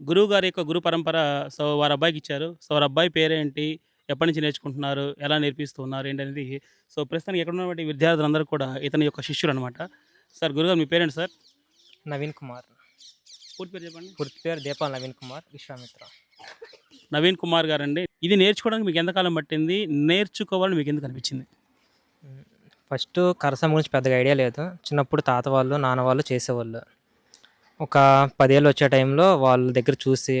గురువు గారి యొక్క గురు పరంపర సో వారి అబ్బాయికి ఇచ్చారు. సో వారి అబ్బాయి పేరేంటి? ఎప్పటి నుంచి నేర్చుకుంటున్నారు? ఎలా నేర్పిస్తున్నారు? ఏంటనేది సో ప్రస్తుతానికి ఎక్కడ ఉన్నటువంటి విద్యార్థులందరూ కూడా ఇతని యొక్క శిష్యులనమాట. సార్ గురుగారు మీ పేరేంటి సార్? నవీన్ కుమార్ పూర్తి పేరు చెప్పండి. పూర్తి పేరు దీపాల్ నవీన్ కుమార్ విశ్వామిత్ర నవీన్ కుమార్ గారండి. ఇది నేర్చుకోవడానికి మీకు ఎంతకాలం పట్టింది? నేర్చుకోవాలని మీకు ఎందుకు అనిపించింది? ఫస్ట్ కరసం గురించి పెద్దగా ఐడియా లేదు చిన్నప్పుడు తాత వాళ్ళు నాన్న వాళ్ళు చేసేవాళ్ళు ఒక పదేళ్ళు వచ్చే టైంలో వాళ్ళ దగ్గర చూసి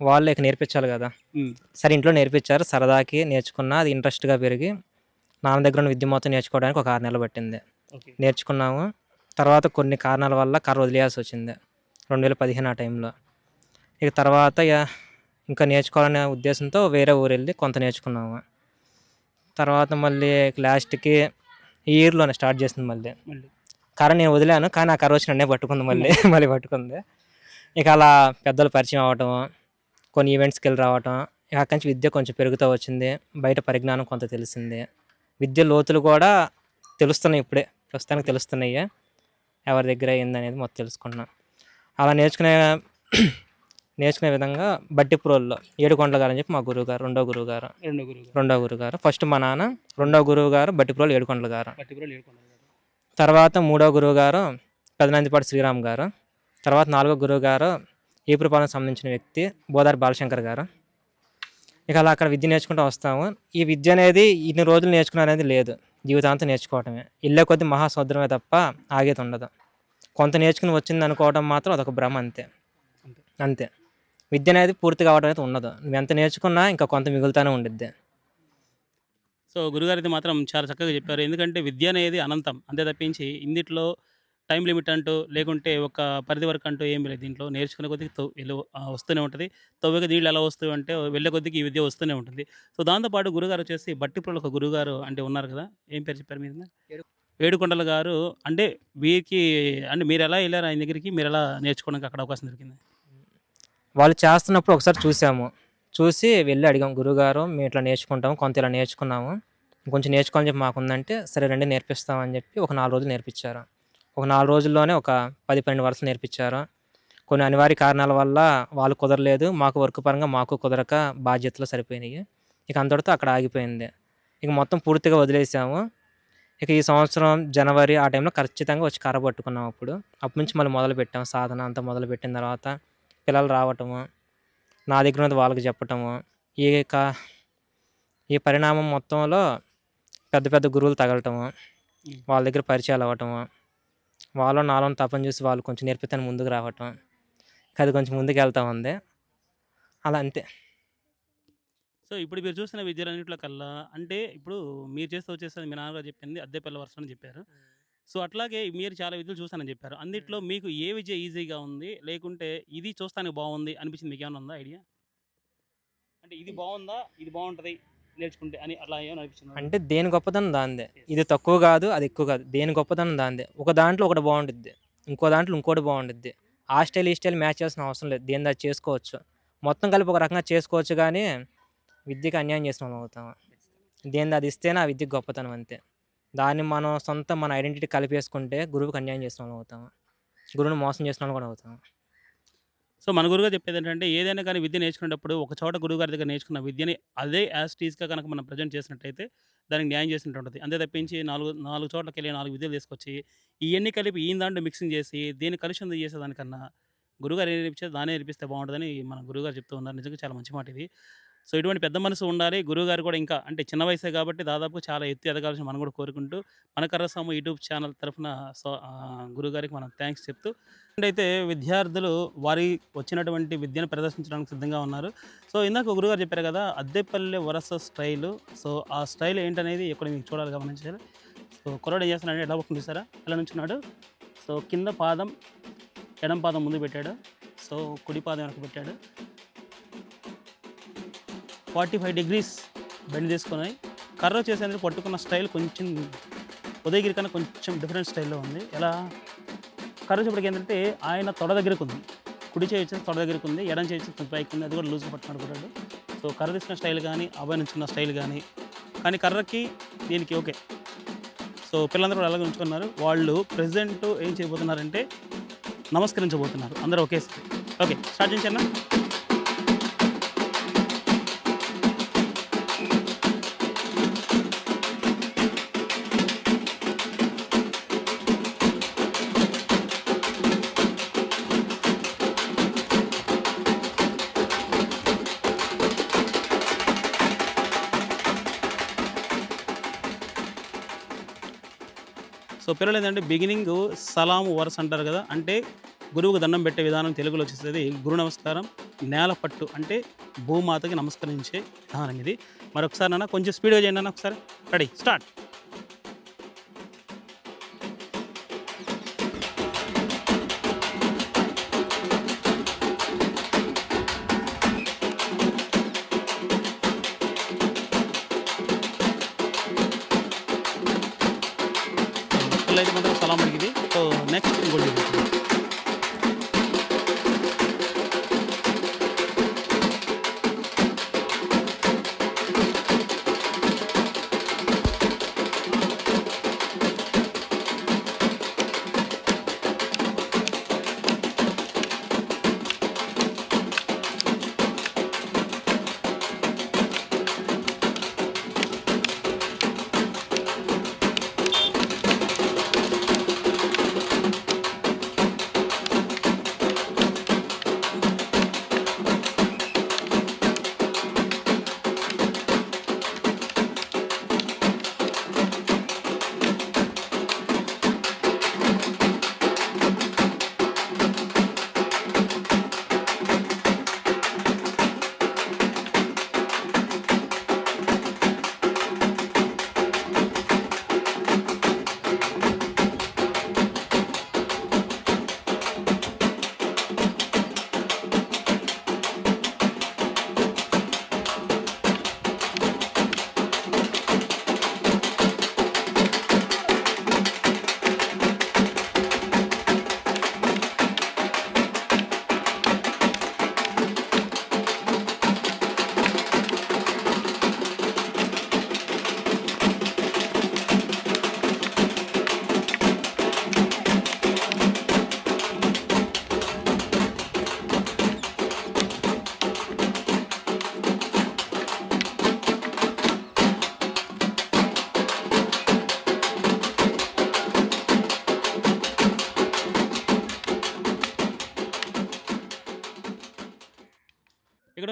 వాళ్ళు ఇక నేర్పించాలి కదా. సరే ఇంట్లో నేర్పించారు సరదాకి నేర్చుకున్నా అది ఇంట్రెస్ట్గా పెరిగి నాన్న దగ్గర ఉన్న విద్య మొత్తం నేర్చుకోవడానికి ఒక ఆరు నెలలు పట్టింది. నేర్చుకున్నాము తర్వాత కొన్ని కారణాల వల్ల కర్ర వదిలేయాల్సి వచ్చింది రెండు వేల పదిహేను ఆ టైంలో ఇక తర్వాత ఇక ఇంకా నేర్చుకోవాలనే ఉద్దేశంతో వేరే ఊరు వెళ్ళి కొంత నేర్చుకున్నాము తర్వాత మళ్ళీ లాస్ట్కి ఈ ఇయర్లోనే స్టార్ట్ చేసింది మళ్ళీ. కర్ర నేను వదిలాను కానీ ఆ కర్ర వచ్చి నన్నే పట్టుకుంది మళ్ళీ మళ్ళీ పట్టుకుంది. ఇక అలా పెద్దలు పరిచయం అవ్వటం కొన్ని ఈవెంట్స్కి వెళ్ళి రావటం ఇక అక్కడి నుంచి విద్య కొంచెం పెరుగుతూ వచ్చింది. బయట పరిజ్ఞానం కొంత తెలిసింది. విద్య లోతులు కూడా తెలుస్తున్నాయి ఇప్పుడే ప్రస్తుతానికి తెలుస్తున్నాయి. ఎవరి దగ్గర ఏందనేది మొత్తం తెలుసుకున్నాం. అలా నేర్చుకునే నేర్చుకునే విధంగా బట్టి ప్రోల్లో ఏడుకొండల గారు అని చెప్పి మా గురువు గారు రెండో గురువు గారు రెండో గురువు గారు. ఫస్ట్ మా నాన్న రెండో గురువు గారు బట్టి ప్రోలు ఏడుకొండల గారు పట్టిపురం ఏడుకొండల గారు. తర్వాత మూడో గురువు గారు పెదనందిపాటి శ్రీరామ్ గారు. తర్వాత నాలుగో గురువు గారు ఈపురపాలెం సంబంధించిన వ్యక్తి బోదారి బాలశంకర్ గారు. ఇక అలా అక్కడ విద్య నేర్చుకుంటూ వస్తాము. ఈ విద్య అనేది ఇన్ని రోజులు నేర్చుకునే అనేది లేదు. జీవితాంతం నేర్చుకోవటమే. ఇల్లే కొద్ది మహాసముద్రమే తప్ప ఆగేది ఉండదు. కొంత నేర్చుకుని వచ్చింది అనుకోవడం మాత్రం అదొక భ్రమ అంతే. అంతే. అంతే విద్య అనేది పూర్తి కావడం అయితే ఉండదు. నువ్వు ఎంత నేర్చుకున్నా ఇంకా కొంత మిగులుతానే ఉండిద్ది. సో గురుగారు అయితే మాత్రం చాలా చక్కగా చెప్పారు. ఎందుకంటే విద్య అనేది అనంతం. అంతే తప్పించి ఇందిట్లో టైం లిమిట్ అంటూ లేకుంటే ఒక పరిధి వరకు అంటూ ఏమీ లేదు. దీంట్లో నేర్చుకునే కొద్దీ తో ఎలు ఆహ్, వస్తూనే ఉంటది. తవ్వగా నీళ్ళు ఎలా వస్తాయి అంటే వెళ్ళే కొద్దికి ఈ విద్య వస్తూనే ఉంటుంది. సో దాంతో పాటు గురుగారు వచ్చేసి బట్టిప్రోలు ఒక గురువుగారు అంటే ఉన్నారు కదా! ఏం పేరు చెప్పారు మీరు ఏడుకొండల గారు అంటే వీరికి అంటే మీరెలా ఎళ్ళారు ఆయన దగ్గరికి? మీరెలా నేర్చుకోవడానికి అక్కడ అవకాశం దొరికింది? వాళ్ళు చేస్తున్నప్పుడు ఒకసారి చూసాము చూసి వెళ్ళి అడిగాం గురుగారు మేము ఇట్లా నేర్చుకుంటాము కొంత ఇలా నేర్చుకున్నాము. కొంచెం నేర్చుకోవాలని చెప్పి మాకుందంటే సరే రండి నేర్పిస్తామని చెప్పి ఒక నాలుగు రోజులు నేర్పించారు. ఒక నాలుగు రోజుల్లోనే ఒక పది పన్నెండు వరుసలు నేర్పించారు. కొన్ని అనివార్య కారణాల వల్ల వాళ్ళు కుదరలేదు. మాకు వర్క్ పరంగా మాకు కుదరక బాధ్యతలు సరిపోయినాయి. ఇక అంతటితో అక్కడ ఆగిపోయింది. ఇక మొత్తం పూర్తిగా వదిలేసాము. ఇక ఈ సంవత్సరం జనవరి ఆ టైంలో ఖచ్చితంగా వచ్చి కర్ర పట్టుకున్నాం అప్పుడు. అప్పటి నుంచి మళ్ళీ మొదలు పెట్టాము సాధన అంతా మొదలు పెట్టిన తర్వాత పిల్లలు రావటము నా దగ్గర ఉన్నది వాళ్ళకి చెప్పటము. ఈ క ఈ పరిణామం మొత్తంలో పెద్ద పెద్ద గురువులు తగలటము వాళ్ళ దగ్గర పరిచయాలు అవ్వటము వాళ్ళు నాలో తపని చూసి వాళ్ళు కొంచెం నేర్పితేనే ముందుకు రావటం. అది కొంచెం ముందుకు వెళ్తా ఉంది. అలా అంతే. సో ఇప్పుడు మీరు చూసిన విద్యలన్నిట్లో కల్లా అంటే ఇప్పుడు మీరు చేస్తూ వచ్చేసి మీ నాన్నగారు చెప్పింది అద్దెపల్లి వరుస అని చెప్పారు. సో అట్లాగే మీరు చాలా విద్యలు చూసానని చెప్పారు. అన్నిట్లో మీకు ఏ విద్య ఈజీగా ఉంది? లేకుంటే ఇది చూస్తానికి బాగుంది అనిపించింది మీకేమైనా ఉందా ఐడియా? అంటే ఇది బాగుందా? ఇది బాగుంటది నేర్చుకుంటే అని అట్లా ఏమైనా అనిపించిందా? అంటే దేని గొప్పదనం దాందే ఇది తక్కువ కాదు అది ఎక్కువ కాదు. దేని గొప్పదనం దాందే ఒక దాంట్లో ఒకటి బాగుంటుంది ఇంకో దాంట్లో ఇంకోటి బాగుంటుంది ఆ స్టైల్ ఈ స్టైల్ మ్యాచ్ చేయాల్సిన అవసరం లేదు. దేని దాన్ని చేసుకోవచ్చు. మొత్తం కలిపి ఒక రకంగా చేసుకోవచ్చు కానీ విద్యకి అన్యాయం చేసిన అవుతాం. దేని అది ఇస్తేనే ఆ విద్యకి గొప్పతనం అంతే. దాన్ని మనం సొంత మన ఐడెంటిటీ కలిపేసుకుంటే గురువుకి అన్యాయం చేసిన వాళ్ళు అవుతాం గురువుని మోసం చేసిన వాళ్ళు కూడా అవుతాం సో మన గురువుగా చెప్పేది ఏంటంటే ఏదైనా కానీ విద్య నేర్చుకునేటప్పుడు ఒక చోట గురువు గారి దగ్గర నేర్చుకున్న విద్యని అదే యాజ్ టీజ్గా కనుక మనం ప్రజెంట్ చేసినట్టయితే దానికి న్యాయం చేసినట్టు ఉంటుంది. అంతే తప్పించి నాలుగు నాలుగు చోట్లకి వెళ్ళి నాలుగు విద్యలు తీసుకొచ్చి ఇవన్నీ కలిపి ఈ దాంట్లో మిక్సింగ్ చేసి దీన్ని కలుషితం చేసేదానికన్నా గురుగారు ఏం నేర్పించే దానే నేర్పిస్తే బాగుంటుందని మన గురుగారు చెప్తూ ఉన్నారు. నిజంగా చాలా మంచి మాట ఇది. సో ఇటువంటి పెద్ద మనసు ఉండాలి. గురువుగారు కూడా ఇంకా అంటే చిన్న వయసే కాబట్టి దాదాపు చాలా ఎత్తు ఎదగాల్సిన మనం కూడా కోరుకుంటూ మన కర్రస్వామి యూట్యూబ్ ఛానల్ తరఫున సో గురుగారికి మనం థ్యాంక్స్ చెప్తూ అయితే విద్యార్థులు వారి వచ్చినటువంటి విద్యను ప్రదర్శించడానికి సిద్ధంగా ఉన్నారు. సో ఇందాక గురుగారు చెప్పారు కదా! అద్దెపల్లె వరస స్టైలు. సో ఆ స్టైల్ ఏంటనేది ఇక్కడ మీకు చూడాలి గమనించాలి. సో కుర్రాడు ఏం చేస్తున్నాడు ఎలా పట్టుకొని చూసారా? ఎలా నుంచున్నాడు. సో కింద పాదం ఎడమ పాదం ముందు పెట్టాడు. సో కుడి పాదం వెనక పెట్టాడు. 45 డిగ్రీస్ బెండ్ తీసుకున్నాయి కర్ర చేసేందుకు పట్టుకున్న స్టైల్ కొంచెం ఉదయగిరి కన్నా కొంచెం డిఫరెంట్ స్టైల్‌లో ఉంది. ఎలా కర్ర చేపటికి ఏంటంటే ఆయన తొడ దగ్గరకు ఉంది. కుడి చేయి వచ్చేసి తొడ దగ్గరకు ఉంది. ఎడం చేయి వచ్చేసి కొంచెం పైకి ఉంది. అది కూడా లూజ్‌గా పట్టుకున్నాడు సో కర్ర తీసుకున్న స్టైల్ కానీ అబ్బాయి నుంచున్న స్టైల్ కానీ కానీ కర్రకి దీనికి ఓకే. సో పిల్లలందరూ కూడా అలాగే ఉంచుకున్నారు. వాళ్ళు ప్రెజెంట్ ఏం చేయబోతున్నారంటే నమస్కరించబోతున్నారు. అందరూ ఒకేసారి. ఓకే స్టార్ట్ చేయండి సో పిల్లలు ఏంటంటే బిగినింగ్ సలాం వరస అంటారు కదా అంటే గురువుకు దండం పెట్టే విధానం తెలుగులో వచ్చేసేది గురు నమస్కారం నేల పట్టు అంటే భూమాతకి నమస్కరించే విధానం ఇది. మరొకసారి నాన్న కొంచెం స్పీడ్గా చేయండి అన్న ఒకసారి. రెడీ స్టార్ట్ పిల్లలు అయితే మాత్రం సలాం అడిగింది. సో నెక్స్ట్ ఇంకోటి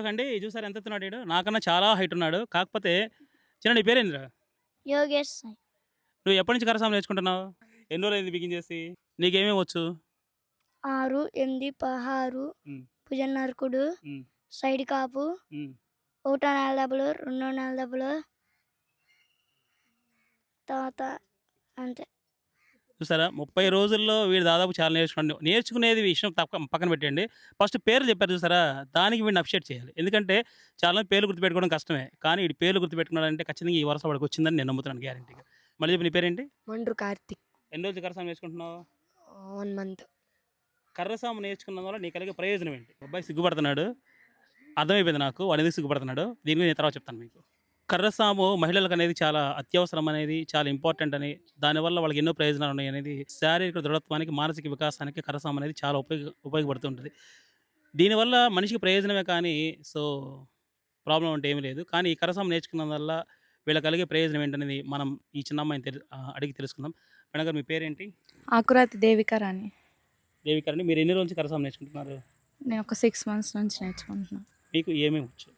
అండి చూసారు ఎంత ఎత్తున్నాడు వీడు నాకన్నా చాలా హైట్ ఉన్నాడు. కాకపోతే చిన్న నీ పేరేంద్ర యోగేష్ సాయి. నువ్వు ఎప్పటి నుంచి కరసాం నేర్చుకుంటున్నావు? ఎన్ని రోజులు బిగిన్ చేసి? నీకేమేమి వచ్చు ఆరు ఎనిమిది పదహారు ఉమ్. భుజన్నరకుడు ఉమ్. సైడ్ కాపు. ఒకటో నెల దెబ్బలు రెండో నెల దెబ్బలు తర్వాత అంతే. చూసారా? ముప్పై రోజుల్లో వీడు దాదాపు చాలా నేర్చుకోండి నేర్చుకునేది విషయం తప్ప పక్కన పెట్టండి. ఫస్ట్ పేరు చెప్పారు చూసారా? దానికి వీడిని అప్షేట్ చేయాలి. ఎందుకంటే చాలా పేర్లు గుర్తుపెట్టుకోవడం కష్టమే. కానీ వీడి పేర్లు గుర్తుపెట్టుకున్నాడంటే ఖచ్చితంగా ఈ వరుస వాడికి వచ్చిందని నేను నమ్ముతున్నాను గ్యారంటీగా. మళ్ళీ చెప్పి నీ పేరేంటి? మండ్రు కార్తిక్. ఎన్ని రోజులు కరసాం నేర్చుకుంటున్నావు? One month. కర్రసాము నేర్చుకున్నందు వల్ల నీకు కలిగే ప్రయోజనం ఏంటి? అబ్బాయి సిగ్గుపడుతున్నాడు. అర్థమైపోయింది నాకు. వాడు ఎందుకు సిగ్గుపడుతున్నాడు? దీని గురించి నేను తర్వాత చెప్తాను మీకు. కర్రసాము మహిళలకు అనేది చాలా అత్యవసరం అనేది చాలా ఇంపార్టెంట్ అని దానివల్ల వాళ్ళకి ఎన్నో ప్రయోజనాలు ఉన్నాయి అనేది శారీరక దృఢత్వానికి మానసిక వికాసానికి కర్రసాము అనేది చాలా ఉపయోగ ఉపయోగపడుతుంటుంది. దీనివల్ల మనిషికి ప్రయోజనమే కానీ సో ప్రాబ్లం అంటే ఏమీ లేదు. కానీ ఈ కరసాము నేర్చుకున్నందు వల్ల వీళ్ళకి కలిగే ప్రయోజనం ఏంటనేది మనం ఈ చిన్న అమ్మాయిని తెలి అడిగి తెలుసుకుందాం. మేడం గారు మీ పేరేంటి? ఆకురాతి దేవిక రాణి. దేవికారండి మీరు ఎన్ని రోజులు కరసాము నేర్చుకుంటున్నారు? నేను ఒక సిక్స్ మంత్స్ నుంచి నేర్చుకుంటున్నాను మీకు ఏమేమి వచ్చు?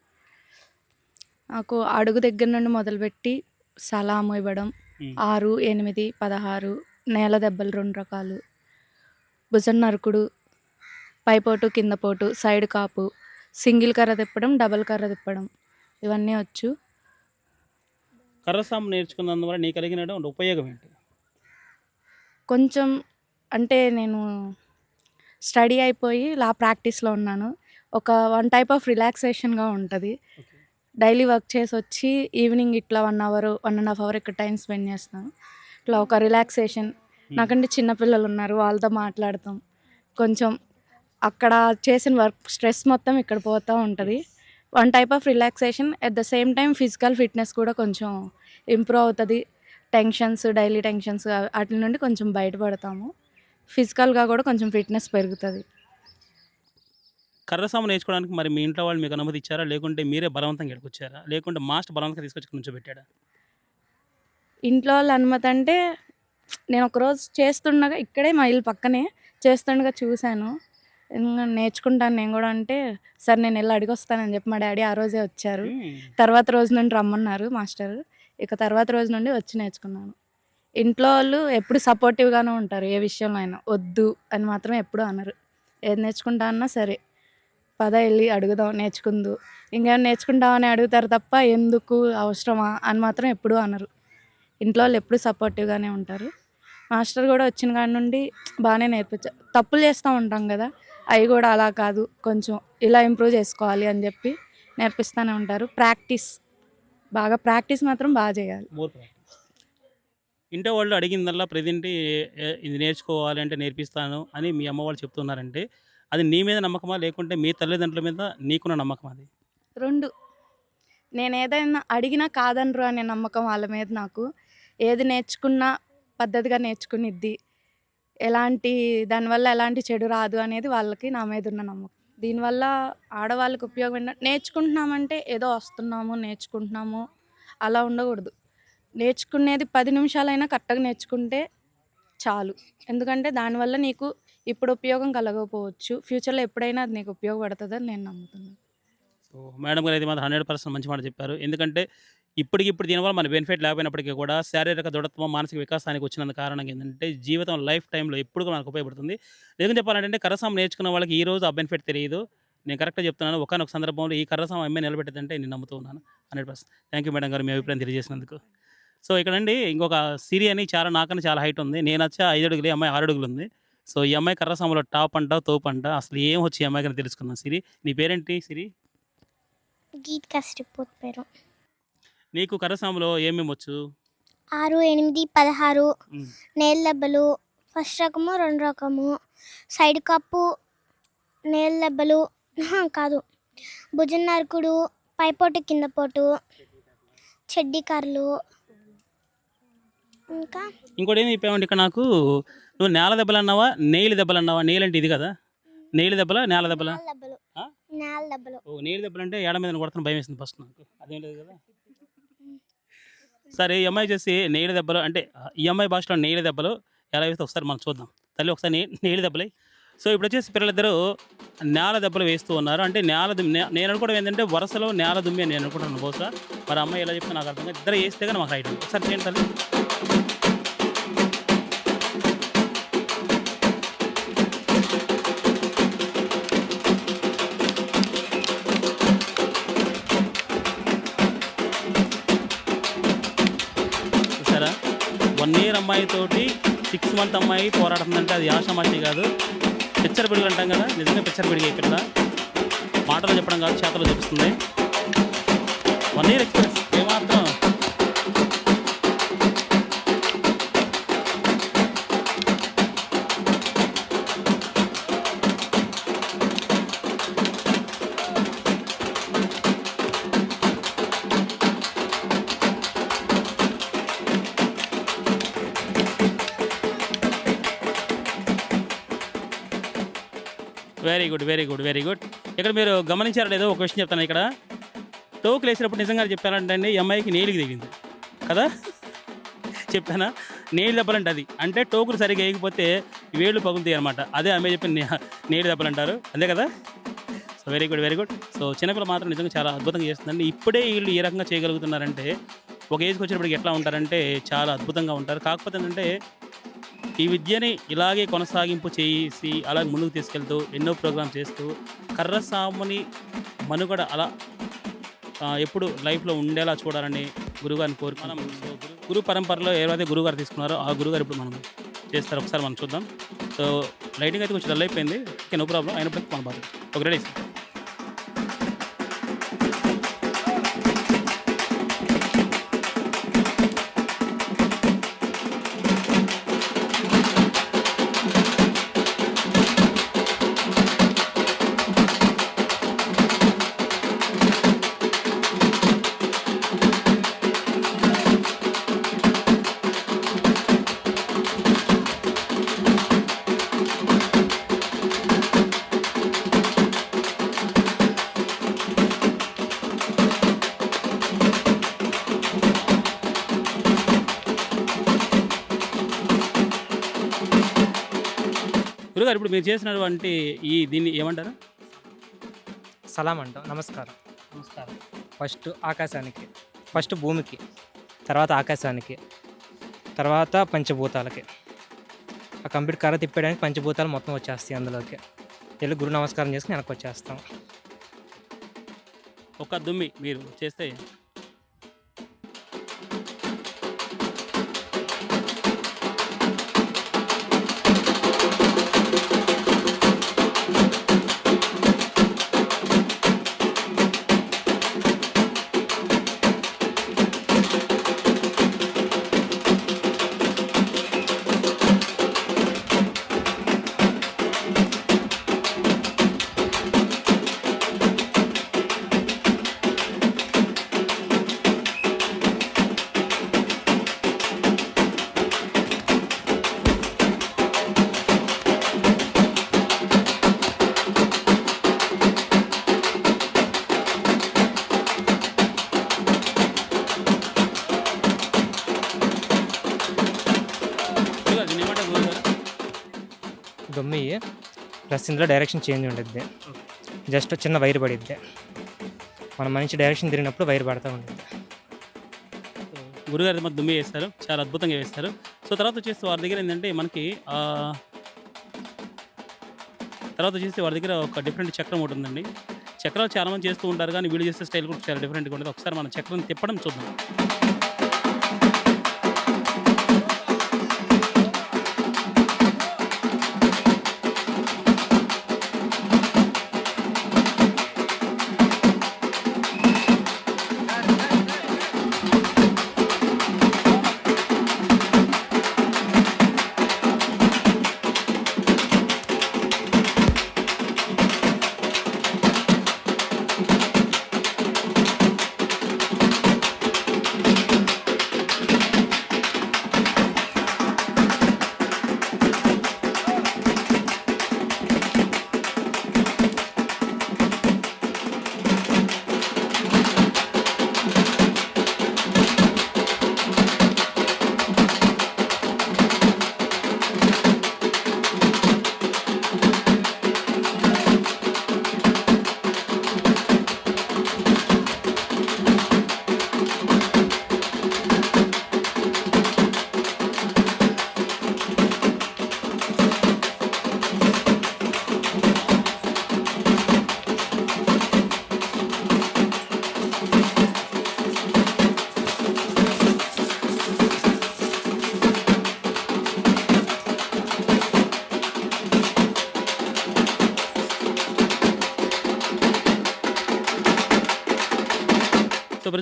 నాకు అడుగు దగ్గర నుండి మొదలుపెట్టి సలాము ఇవ్వడం. ఆరు ఎనిమిది పదహారు నేల దెబ్బలు రెండు రకాలు. భుజం నరుకుడు పైపోటు కింద పోటు సైడ్ కాపు సింగిల్ కర్ర తిప్పడం డబల్ కర్ర తిప్పడం ఇవన్నీ వచ్చు. కర్రసాము నేర్చుకున్నందువల్ల నీకు కలిగిన ఉపయోగం ఏంటి? కొంచెం అంటే నేను స్టడీ అయిపోయి లా ప్రాక్టీస్లో ఉన్నాను. ఒక వన్ టైప్ ఆఫ్ రిలాక్సేషన్గా ఉంటుంది. డైలీ వర్క్ చేసి వచ్చి ఈవినింగ్ ఇట్లా one hour one and half hour ఇక్కడ టైం స్పెండ్ చేస్తాను ఇట్లా ఒక రిలాక్సేషన్. నాకంటే చిన్నపిల్లలు ఉన్నారు వాళ్ళతో మాట్లాడతాం. కొంచెం అక్కడ చేసిన వర్క్ స్ట్రెస్ మొత్తం ఇక్కడ పోతూ ఉంటుంది. One type of relaxation at the same time physical fitness కూడా కొంచెం ఇంప్రూవ్ అవుతుంది. టెన్షన్స్ డైలీ టెన్షన్స్ వాటి నుండి కొంచెం బయటపడతాము. ఫిజికల్గా కూడా కొంచెం ఫిట్నెస్ పెరుగుతుంది. కర్రసాము నేర్చుకోవడానికి మరి మీ ఇంట్లో వాళ్ళు మీకు అనుమతి ఇచ్చారా? లేకుంటే మీరే బలవంతంగా ఈడకొచ్చారా? లేకుంటే మాస్టర్ బలవంతంగా తీసుకొచ్చి నుంచోబెట్టాడా? ఇంట్లో వాళ్ళ అనుమతి అంటే నేను ఒకరోజు చేస్తుండగా ఇక్కడే మా ఇల్లు పక్కనే చేస్తుండగా చూశాను నేర్చుకుంటాను నేను కూడా అంటే సరే నేను వెళ్ళి అడిగొస్తానని చెప్పి మా డాడీ ఆ రోజే వచ్చారు. తర్వాత రోజు నుండి రమ్మన్నారు మాస్టర్ ఇక తర్వాత రోజు నుండి వచ్చి నేర్చుకున్నాను ఇంట్లో వాళ్ళు ఎప్పుడు సపోర్టివ్గానే ఉంటారు ఏ విషయంలో అయినా వద్దు అని మాత్రం ఎప్పుడు అనరు ఏది నేర్చుకుంటా అన్నా సరే పద వెళ్ళి అడుగుదాం నేర్చుకుందు. ఇంకేమైనా నేర్చుకుంటామని అడుగుతారు తప్ప ఎందుకు అవసరమా అని మాత్రం ఎప్పుడూ అనరు. ఇంట్లో వాళ్ళు ఎప్పుడు సపోర్టివ్గానే ఉంటారు. మాస్టర్ కూడా వచ్చిన కాడి నుండి బాగానే నేర్పించారు తప్పులు చేస్తూ ఉంటాం కదా అవి కూడా అలా కాదు కొంచెం ఇలా ఇంప్రూవ్ చేసుకోవాలి అని చెప్పి నేర్పిస్తూనే ఉంటారు. ప్రాక్టీస్ బాగా ప్రాక్టీస్ మాత్రం బాగా చేయాలి. ఇంట్లో వాళ్ళు అడిగిందల్లా ప్రజెంట్ ఇది నేర్చుకోవాలి అంటే నేర్పిస్తాను అని మీ అమ్మ వాళ్ళు చెప్తున్నారంటే అది నీ మీద నమ్మకమా? లేకుంటే మీ తల్లిదండ్రుల మీద నీకున్న నమ్మకం అది? రెండు. నేను ఏదైనా అడిగినా కాదనరు అనే నమ్మకం వాళ్ళ మీద నాకు. ఏది నేర్చుకున్నా పద్ధతిగా నేర్చుకునిద్ది. ఎలాంటి దానివల్ల ఎలాంటి చెడు రాదు అనేది వాళ్ళకి నా మీద ఉన్న నమ్మకం. దీనివల్ల ఆడవాళ్ళకి ఉపయోగం నేర్చుకుంటున్నామంటే ఏదో వస్తున్నాము నేర్చుకుంటున్నాము అలా ఉండకూడదు. నేర్చుకునేది పది నిమిషాలైనా కరెక్ట్గా నేర్చుకుంటే చాలు. ఎందుకంటే దానివల్ల నీకు ఇప్పుడు ఉపయోగం కలగకపోవచ్చు. ఫ్యూచర్లో ఎప్పుడైనా అది నీకు ఉపయోగపడుతుందని నేను నమ్ముతున్నాను. సో మేడం గారు అయితే మాత్రం హండ్రెడ్ పర్సెంట్ మంచి మాట చెప్పారు. ఎందుకంటే ఇప్పటికిప్పుడు దీనివల్ల మన బెనిఫిట్ లేకపోయినప్పటికీ కూడా శారీరక దృఢత్వం మానసిక వికాసానికి వచ్చినందు కారణం ఏంటంటే జీవితం లైఫ్ టైంలో ఎప్పుడు కూడా మనకు ఉపయోగపడుతుంది. నిజం చెప్పాలంటే కర్రసాం నేర్చుకున్న వాళ్ళకి ఈ రోజు ఆ బెనిఫిట్ తెలియదు. నేను కరెక్ట్గా చెప్తున్నాను ఒకనొక సందర్భంలో ఈ కర్రసం అమ్మాయి నిలబెట్టిందంటే నేను నమ్ముతూ ఉన్నాను. Hundred percent. Thank you madam గారు మీ అభిప్రాయం తెలియజేసినందుకు. సో ఇక్కడండి ఇంకొక సిరి అని చాలా నాకన్నా చాలా హైట్ ఉంది. నేను వచ్చి ఐదు అడుగులు అమ్మాయి ఆరు అడుగులు ఉంది. సో ఈ అమ్మాయి కర్రసాంలో టాప్ అంట తోపు అంట అసలు ఏం వచ్చి ఈ అమ్మాయి కానీ తెలుసుకుందాం? సిరి నీ పేరేంటి సిరి? గీత్ కస్టిపోత్ పేరు. నీకు కర్రసాంలో ఏమేమి వచ్చు? ఆరు ఎనిమిది పదహారు. నేల దెబ్బలు ఫస్ట్ రకము రెండు రకము సైడ్ కప్పు నేల దెబ్బలు కాదు. భుజం నరకుడు పైపోటు కింద పోటు చెడ్డీ కర్రలు ఇంకా? ఇంకోటి ఏం చెప్పావంటే ఇక్కడ నాకు నువ్వు నేల దెబ్బలు అన్నావా నెయిల్ దెబ్బలు అన్నావా? నెయిల్ అంటే ఇది కదా? నెయిల్ దెబ్బలా నేల దెబ్బలా? నేల దెబ్బలు. ఆ? నేల దెబ్బలు. ఓ నెయిల్ దెబ్బలు అంటే ఏడ మీద కొడుతున్న భయం వేసింది ఫస్ట్ నాకు. అదేం లేదు కదా? సరే ఈ అమ్మాయి చేసి నెయిల్ దెబ్బలు అంటే ఈ అమ్మాయి భాషలో నెయిల్ దెబ్బలు ఎలా వేస్తే ఒకసారి మనం చూద్దాం. తల్లి ఒకసారి నే నెయిల్ దెబ్బలే. సో ఇప్పుడు వచ్చేసి పిల్లలిద్దరూ నేల దెబ్బలు వేస్తూ ఉన్నారు. అంటే నేల దుమ్మి నే- నేను అనుకోవడం ఏంటంటే వరుసలో నేల దుమ్మి అని నేను అనుకుంటున్నాను బహుశా. మరి అమ్మాయి ఎలా చెప్తే నాకు అర్థం కాదు. ఇద్దరు వేస్తే కానీ మాకు రైట్ ఒకసారి చేయండి తల్లి. వన్ ఇయర్ అమ్మాయితోటి సిక్స్ మంత్ అమ్మాయి పోరాడుతుందంటే అది ఆషామాషి కాదు. పిచ్చర్ పిడుగు అంటాం కదా నిజంగా పిచ్చర్ పిడిగే ఇక్కడ. మాటలు చెప్పడం కాదు చేతలు చూపిస్తుంది. One year experience very good very good very good ఇక్కడ మీరు గమనించారు లేదో ఒక విషయం చెప్తాను ఇక్కడ. టోకులు వేసినప్పుడు నిజంగా చెప్పానంటే అండి ఈ అమ్మాయికి నీళ్ళకి దిగింది. కదా? చెప్పానా? నీళ్ళు దెబ్బలంటే అది. అంటే టోకులు సరిగ్గా వేయకపోతే వేళ్ళు పగులుతాయి అనమాట అదే అమ్మాయి చెప్పిన నీ- నీళ్ళు దెబ్బలు అంటారు అదే కదా? So very good very good so చిన్నపిల్ల మాత్రం నిజంగా చాలా అద్భుతంగా చేస్తుందండి. ఇప్పుడే వీళ్ళు ఏ రకంగా చేయగలుగుతున్నారంటే ఒక ఏజ్కి వచ్చినప్పటికి ఎట్లా ఉంటారంటే చాలా అద్భుతంగా ఉంటారు. కాకపోతే ఏంటంటే ఈ విద్యని ఇలాగే కొనసాగింపు చేసి అలా ముందుకు తీసుకెళ్తూ ఎన్నో ప్రోగ్రామ్ చేస్తూ కర్రసాముని మనుగడ అలా ఎప్పుడు లైఫ్లో ఉండేలా చూడాలని గురుగారిని కోరుకు మనం సో గురు- పరంపరలో ఏవైతే గురుగారు తీసుకున్నారో ఆ గురుగారు ఇప్పుడు మనం చేస్తారు ఒకసారి మనం చూద్దాం. సో లైటింగ్ అయితే కొంచెం డల్ అయిపోయింది. Okay no problem. అయినప్పటికీ మన బాధ ఒక రెడీ? గురుగారు ఇప్పుడు మీరు చేసినటువంటి ఈ దీన్ని ఏమంటారు? సలాం అంటాం. నమస్కారం. నమస్కారం. ఫస్ట్ ఆకాశానికి ఫస్ట్ భూమికి తర్వాత ఆకాశానికి తర్వాత పంచభూతాలకి. ఆ కంప్యూటర్ కర్ర తిప్పడానికి పంచభూతాలు మొత్తం వచ్చేస్తాయి అందులోకి. వెళ్ళి గురు నమస్కారం చేసుకుని వెనక్కి వచ్చేస్తాం. ఒక దుమ్మి మీరు చేస్తే దొమ్మి ప్లస్ ఇందులో డైరెక్షన్ చేంజ్ ఉంటుంది జస్ట్ చిన్న వైర్ పడిద్ది. మనం మంచి డైరెక్షన్ తిరిగినప్పుడు వైర్ పడుతూ ఉంటుంది గురుగారు మాకు దుమ్మి వేస్తారు. చాలా అద్భుతంగా వేస్తారు. సో తర్వాత వచ్చేసి వారి దగ్గర ఏంటంటే మనకి తర్వాత వచ్చేసి వారి దగ్గర ఒక డిఫరెంట్ చక్రం ఒకటి ఉందండి. చక్రాలు చాలామంది చేస్తూ ఉంటారు కానీ వీళ్ళు చేసే స్టైల్ కూడా చాలా డిఫరెంట్గా ఉంటుంది. ఒకసారి మనం చక్రం తిప్పడం చూద్దాం.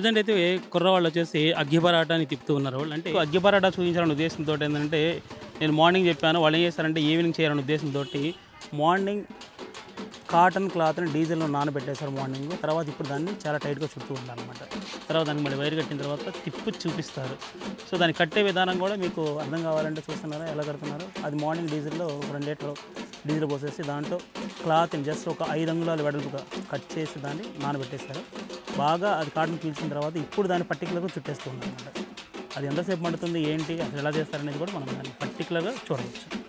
ప్రజెంట్ అయితే కుర్రవాళ్ళు వచ్చేసి అగ్గిపరాటాని తిప్పుతూ ఉన్నారు వాళ్ళు. అంటే అగ్గిపరాటా చూపించాలనే ఉద్దేశంతో ఏంటంటే నేను మార్నింగ్ చెప్పాను వాళ్ళు ఏం చేస్తారంటే ఈవినింగ్ చేయాలనే ఉద్దేశంతో మార్నింగ్ కాటన్ క్లాత్ని డీజిల్లో నానబెట్టేశారు మార్నింగ్. తర్వాత ఇప్పుడు దాన్ని చాలా టైట్గా చుట్టూ ఉండాలన్నమాట. తర్వాత దానికి మళ్ళీ వైర్ కట్టిన తర్వాత తిప్పి చూపిస్తారు. సో దాన్ని కట్టే విధానం కూడా మీకు అర్థం కావాలంటే చూస్తున్నారా? ఎలా కడుతున్నారు? అది మార్నింగ్ డీజిల్లో ఒక రెండు లీటర్ డీజిల్ పోసేసి దాంట్లో క్లాత్ని జస్ట్ ఒక ఐదు అంగుళాలు వెడల్పుగా కట్ చేసి దాన్ని నానబెట్టేస్తారు బాగా అది కాటన్ పీల్చిన తర్వాత ఇప్పుడు దాన్ని పర్టికులర్గా చుట్టేస్తూ ఉన్నారు అనమాట అది ఎంతసేపు మండుతుంది? ఏంటి? అసలు ఎలా చేస్తారనేది కూడా మనం దాన్ని పర్టికులర్గా చూడవచ్చు.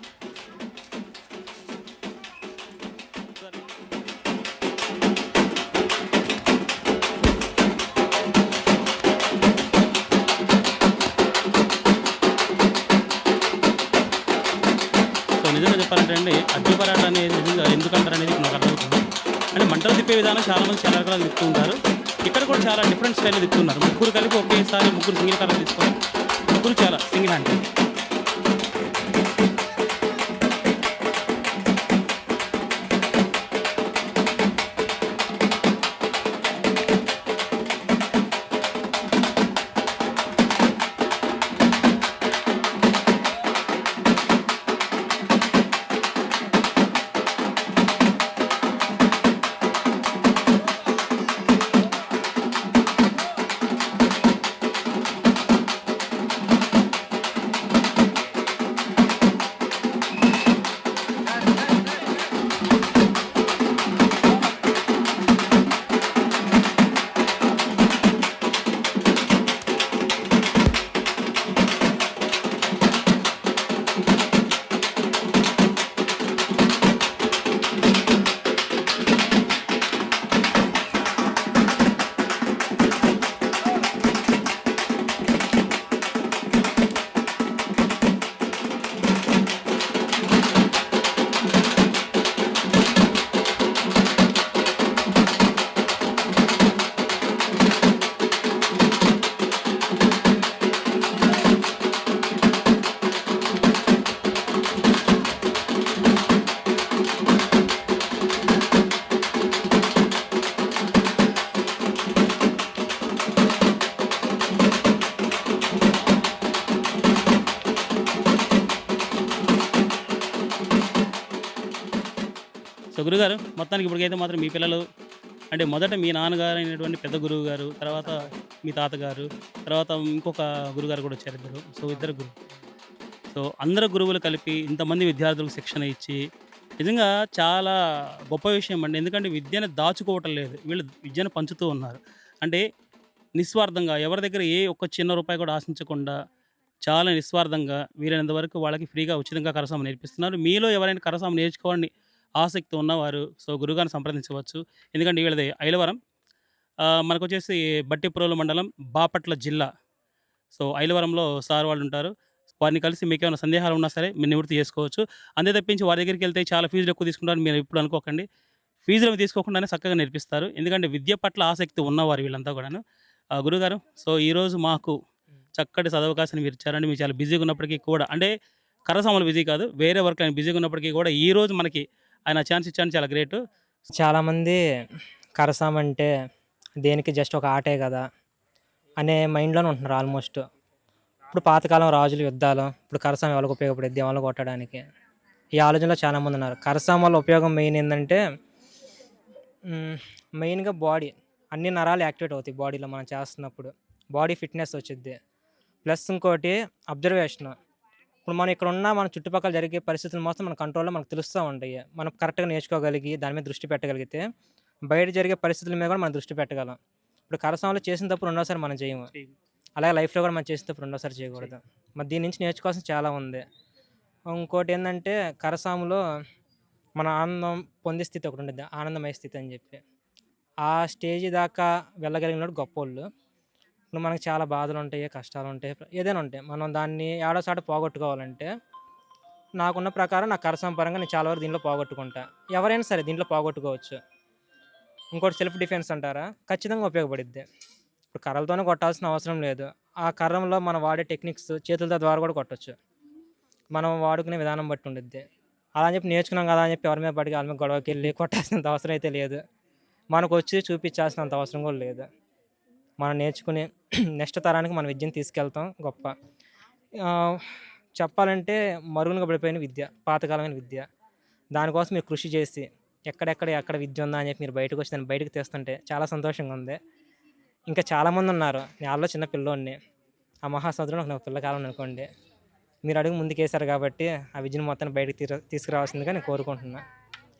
చెప్పాలంటే అగ్గి పరాట అనేది ఎందుకంటారు అనేది నాకు అర్థమవుతుంది. అంటే మంటలు తిప్పే విధానం చాలా మంది చాలా రకాలు తిప్పుతూ ఉంటారు. ఇక్కడ కూడా చాలా డిఫరెంట్ స్టైల్ తిప్పుతున్నారు ముగ్గురు కలిపి ఒకేసారి ముగ్గురు సింగిల్ కలర్ తీసుకొని ముగ్గురు చాలా సింగిల్ హ్యాండ్ మొత్తానికి ఇప్పటికైతే మాత్రం మీ పిల్లలు అంటే మొదట మీ నాన్నగారు అయినటువంటి పెద్ద గురువు గారు తర్వాత మీ తాతగారు తర్వాత ఇంకొక గురుగారు కూడా వచ్చారు ఇద్దరు. సో ఇద్దరు గురువు. సో అందరు గురువులు కలిపి ఇంతమంది విద్యార్థులకు శిక్షణ ఇచ్చి నిజంగా చాలా గొప్ప విషయం అండి. ఎందుకంటే విద్యను దాచుకోవటం లేదు. వీళ్ళు విద్యను పంచుతూ ఉన్నారు. అంటే నిస్వార్థంగా ఎవరి దగ్గర ఏ ఒక్క చిన్న రూపాయి కూడా ఆశించకుండా చాలా నిస్వార్థంగా వీలైనంత వరకు వాళ్ళకి ఫ్రీగా ఉచితంగా కరసాము నేర్పిస్తున్నారు. మీలో ఎవరైనా కరసాము నేర్చుకోవాలని ఆసక్తి ఉన్నవారు సో గురుగారిని సంప్రదించవచ్చు. ఎందుకంటే వీళ్ళది ఐలవరం. మనకు వచ్చేసి బట్టిప్రోలు మండలం బాపట్ల జిల్లా. సో ఐలవరంలో సార్ వాళ్ళు ఉంటారు వారిని కలిసి మీకు ఏమైనా సందేహాలు ఉన్నా సరే మీరు నివృత్తి చేసుకోవచ్చు. అంతే తప్పించి వారి దగ్గరికి వెళ్తే చాలా ఫీజులు ఎక్కువ తీసుకుంటారు మీరు ఇప్పుడు అనుకోకండి. ఫీజులు తీసుకోకుండానే చక్కగా నేర్పిస్తారు. ఎందుకంటే విద్య పట్ల ఆసక్తి ఉన్నవారు వీళ్ళంతా కూడాను. గురుగారు సో ఈరోజు మాకు చక్కటి సదవకాశాన్ని మీరు ఇచ్చారండి. మీరు చాలా బిజీగా ఉన్నప్పటికీ కూడా అంటే కరసాములు బిజీ కాదు వేరే వర్క్ ఆయన బిజీగా ఉన్నప్పటికీ కూడా ఈ రోజు మనకి ఆయన ఛాన్స్ ఇచ్చాను చాలా గ్రేట్. చాలామంది కరసాం అంటే దేనికి జస్ట్ ఒక ఆటే కదా అనే మైండ్లోనే ఉంటున్నారు ఆల్మోస్ట్. ఇప్పుడు పాతకాలం రాజులు యుద్ధాలు ఇప్పుడు కరసాం ఎవరికి ఉపయోగపడేది ఎవరిని కొట్టడానికి? ఈ ఆలోచనలో చాలామంది ఉన్నారు. కరసాం వల్ల ఉపయోగం మెయిన్ ఏంటంటే మెయిన్గా బాడీ అన్ని నరాలు యాక్టివేట్ అవుతాయి బాడీలో మనం చేస్తున్నప్పుడు. బాడీ ఫిట్నెస్ వచ్చింది ప్లస్ ఇంకోటి అబ్జర్వేషన్. ఇప్పుడు మనం ఇక్కడ ఉన్న మన చుట్టుపక్కల జరిగే పరిస్థితులు మొత్తం మన కంట్రోల్లో మనకు తెలుస్తూ ఉంటాయి. మనం కరెక్ట్గా నేర్చుకోగలిగి దాని మీద దృష్టి పెట్టగలిగితే బయట జరిగే పరిస్థితుల మీద కూడా మనం దృష్టి పెట్టగలం. ఇప్పుడు కరసాంలో చేసిన తప్పు రెండోసారి మనం చేయము. అలాగే లైఫ్లో కూడా మనం చేసిన తప్పు రెండోసారి చేయకూడదు. మరి దీని నుంచి నేర్చుకోవాల్సిన చాలా ఉంది. ఇంకోటి ఏంటంటే కరసాములో మన ఆనందం పొందే స్థితి ఒకటి ఉంటుంది ఆనందమయ స్థితి అని చెప్పి. ఆ స్టేజ్ దాకా వెళ్ళగలిగిన వాడు గొప్పోళ్ళు. ఇప్పుడు మనకి చాలా బాధలు ఉంటాయి కష్టాలు ఉంటాయి ఏదైనా ఉంటాయి మనం దాన్ని ఏడోసాట పోగొట్టుకోవాలంటే నాకున్న ప్రకారం నా కరసం పరంగా నేను చాలా వరకు దీంట్లో పోగొట్టుకుంటా. ఎవరైనా సరే దీంట్లో పోగొట్టుకోవచ్చు. ఇంకోటి సెల్ఫ్ డిఫెన్స్ అంటారా? ఖచ్చితంగా ఉపయోగపడుద్ది. ఇప్పుడు కర్రలతోనే కొట్టాల్సిన అవసరం లేదు. ఆ కర్రంలో మనం వాడే టెక్నిక్స్ చేతులతో ద్వారా కూడా కొట్టచ్చు. మనం వాడుకునే విధానం బట్టి ఉండిద్ది. అలా అని చెప్పి నేర్చుకున్నాం కదా అని చెప్పి ఎవరి మీద పడికి వాళ్ళ మీద గొడవకి వెళ్ళి కొట్టాల్సినంత అవసరం అయితే లేదు. మనకు వచ్చి చూపించాల్సినంత అవసరం కూడా లేదు. మనం నేర్చుకునే నెక్స్ట్ తరానికి మన విద్యను తీసుకెళ్తాం గొప్ప. చెప్పాలంటే మరుగున పడిపోయిన విద్య పాతకాలమైన విద్య. దానికోసం మీరు కృషి చేసి ఎక్కడెక్కడ ఎక్కడ విద్య ఉందా అని చెప్పి మీరు బయటకు వచ్చి దాన్ని బయటకు తెస్తుంటే చాలా సంతోషంగా ఉంది. ఇంకా చాలామంది ఉన్నారు. నేను చిన్న పిల్లోడిని. ఆ మహాసముద్రం ఒక పిల్లకాలం అనుకోండి. మీరు అడుగు ముందుకేశారు కాబట్టి ఆ విద్యను మొత్తాన్ని బయటకు తీర తీసుకురావాల్సిందిగా నేను కోరుకుంటున్నాను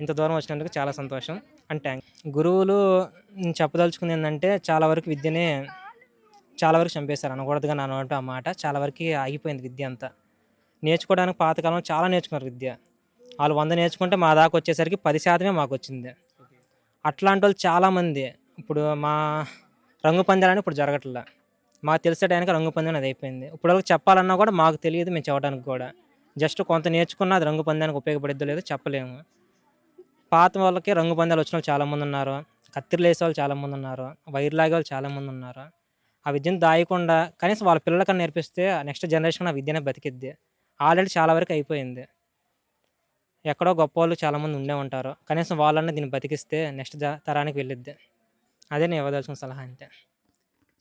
ఇంత దూరం వచ్చినందుకు చాలా సంతోషం. అండ్ థ్యాంక్ గురువులు నేను చెప్పదలుచుకుంది ఏంటంటే చాలా వరకు విద్యనే చాలా వరకు చంపేశారు అనకూడదుగా నా ఆ మాట. చాలా వరకు ఆగిపోయింది విద్య అంతా. నేర్చుకోవడానికి పాతకాలంలో చాలా నేర్చుకున్నారు విద్య. వాళ్ళు వంద నేర్చుకుంటే మా దాకా వచ్చేసరికి పది శాతమే మాకు వచ్చింది. అట్లాంటి వాళ్ళు చాలామంది ఇప్పుడు మా రంగు పందాలని ఇప్పుడు జరగట్లా. మాకు తెలిసే టైంకి రంగు పందెం అది అయిపోయింది. ఇప్పుడు వాళ్ళకి చెప్పాలన్నా కూడా మాకు తెలియదు మేము చెప్పడానికి కూడా. జస్ట్ కొంత నేర్చుకున్న అది రంగు పందానికి ఉపయోగపడిద్దో లేదో చెప్పలేము. పాత వాళ్ళకి రంగు పందాలు వచ్చిన వాళ్ళు చాలామంది ఉన్నారు. కత్తిరిలు వేసే వాళ్ళు చాలామంది ఉన్నారు. వైర్ లాగే వాళ్ళు చాలామంది ఉన్నారు. ఆ విద్యను దాయకుండా కనీసం వాళ్ళ పిల్లలకన్నా నేర్పిస్తే నెక్స్ట్ జనరేషన్ ఆ విద్యనే బతికిద్ది. ఆల్రెడీ చాలా వరకు అయిపోయింది. ఎక్కడో గొప్ప వాళ్ళు చాలామంది ఉండే ఉంటారు. కనీసం వాళ్ళన్నా దీన్ని బతికిస్తే నెక్స్ట్ తరానికి వెళ్ళిద్ది. అదే నేను ఇవ్వదలసిన సలహా అంతే.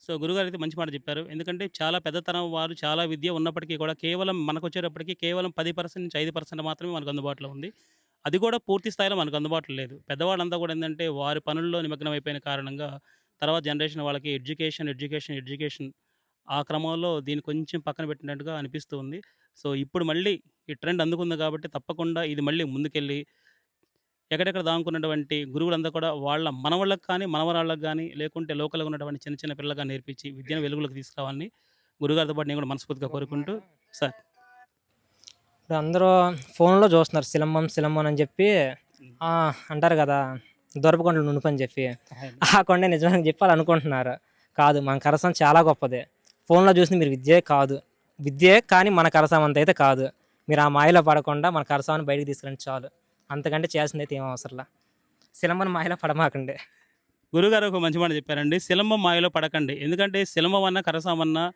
సో గురుగారు అయితే మంచి మాట చెప్పారు. ఎందుకంటే చాలా పెద్ద తరం వారు చాలా విద్య ఉన్నప్పటికీ కూడా కేవలం మనకు వచ్చేటప్పటికి కేవలం పది పర్సెంట్ నుంచి ఐదు పర్సెంట్ మాత్రమే మనకు అందుబాటులో ఉంది. అది కూడా పూర్తి స్థాయిలో మనకు అందుబాటులో లేదు. పెద్దవాళ్ళంతా కూడా ఏంటంటే వారి పనుల్లో నిమగ్నం అయిపోయిన కారణంగా తర్వాత జనరేషన్ వాళ్ళకి ఎడ్యుకేషన్ ఎడ్యుకేషన్ ఎడ్యుకేషన్ ఆ క్రమంలో దీన్ని కొంచెం పక్కన పెట్టినట్టుగా అనిపిస్తూ ఉంది. సో ఇప్పుడు మళ్ళీ ఈ ట్రెండ్ అందుకుంది కాబట్టి తప్పకుండా ఇది మళ్ళీ ముందుకెళ్ళి ఎక్కడెక్కడ దాముకున్నటువంటి గురువులంతా కూడా వాళ్ళ మనవాళ్ళకి కానీ మనవరాళ్ళకి కానీ లేకుంటే లోకల్గా ఉన్నటువంటి చిన్న చిన్న పిల్లలుగా నేర్పించి విద్యను వెలుగులోకి తీసుకురావాలని గురుగారితో పాటు నేను కూడా మనస్ఫూర్తిగా కోరుకుంటూ సార్. ఇప్పుడు అందరూ ఫోన్లో చూస్తున్నారు సిలంబం సిలంబం అని చెప్పి అంటారు కదా దొరపకొండలు నునుపు అని చెప్పి. ఆ కొండ నిజమని చెప్పి వాళ్ళు అనుకుంటున్నారు కాదు మన కరసం చాలా గొప్పదే. ఫోన్లో చూసిన మీరు విద్యే కాదు. విద్యే కానీ మన కరసం అంత అయితే కాదు. మీరు ఆ మాయలో పడకుండా మన కరసాన్ని బయటికి తీసుకురండి చాలు. అంతకంటే చేయాల్సింది అయితే ఏం అవసరంలా? సిలంబన్ మాయలో పడమాకండి. గురుగారు ఒక మంచి మాట చెప్పారండి. సిలంబం మాయలో పడకండి. ఎందుకంటే సిలంబం అన్న కరసాం అన్న ఆ,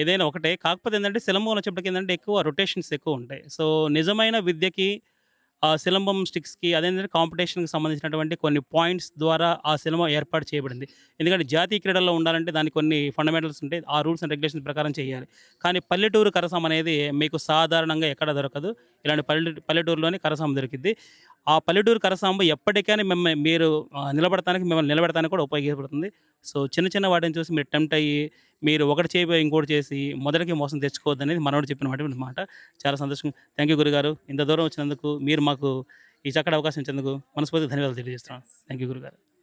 ఏదైనా ఒకటే. కాకపోతే ఏంటంటే సిలంబం వచ్చేప్పటికి ఏంటంటే ఎక్కువ రొటేషన్స్ ఎక్కువ ఉంటాయి. సో నిజమైన విద్యకి ఆ సిలంబం స్టిక్స్కి అదేంటంటే కాంపిటీషన్కి సంబంధించినటువంటి కొన్ని పాయింట్స్ ద్వారా ఆ సిలంబం ఏర్పాటు చేయబడింది. ఎందుకంటే జాతీయ క్రీడల్లో ఉండాలంటే దానికి కొన్ని ఫండమెంటల్స్ ఉంటాయి. ఆ రూల్స్ అండ్ రెగ్యులేషన్స్ ప్రకారం చేయాలి. కానీ పల్లెటూరు కరసం అనేది మీకు సాధారణంగా ఎక్కడ దొరకదు. ఇలాంటి పల్లె పల్లెటూరులోనే కరసాంబ దొరికింది ఆ పల్లెటూరు కరసాంబ ఎప్పటికైనా మిమ్మల్ని మీరు నిలబడటానికి మిమ్మల్ని నిలబెడటానికి కూడా ఉపయోగపడుతుంది. సో చిన్న చిన్న వాటిని చూసి మీరు టెంప్ట్ అయ్యి మీరు ఒకటి చేయబోయి ఇంకోటి చేసి మొదటికి మోసం తెచ్చుకోవద్దు అనేది మనోడు చెప్పిన మాట. చాలా సంతోషం. థ్యాంక్ యూ గురుగారు. ఇంత దూరం వచ్చినందుకు మీరు మాకు ఈ చక్కటి అవకాశం ఇచ్చేందుకు మనస్ఫూర్తి ధన్యవాదాలు తెలియజేస్తున్నాను. థ్యాంక్ యూ గురుగారు.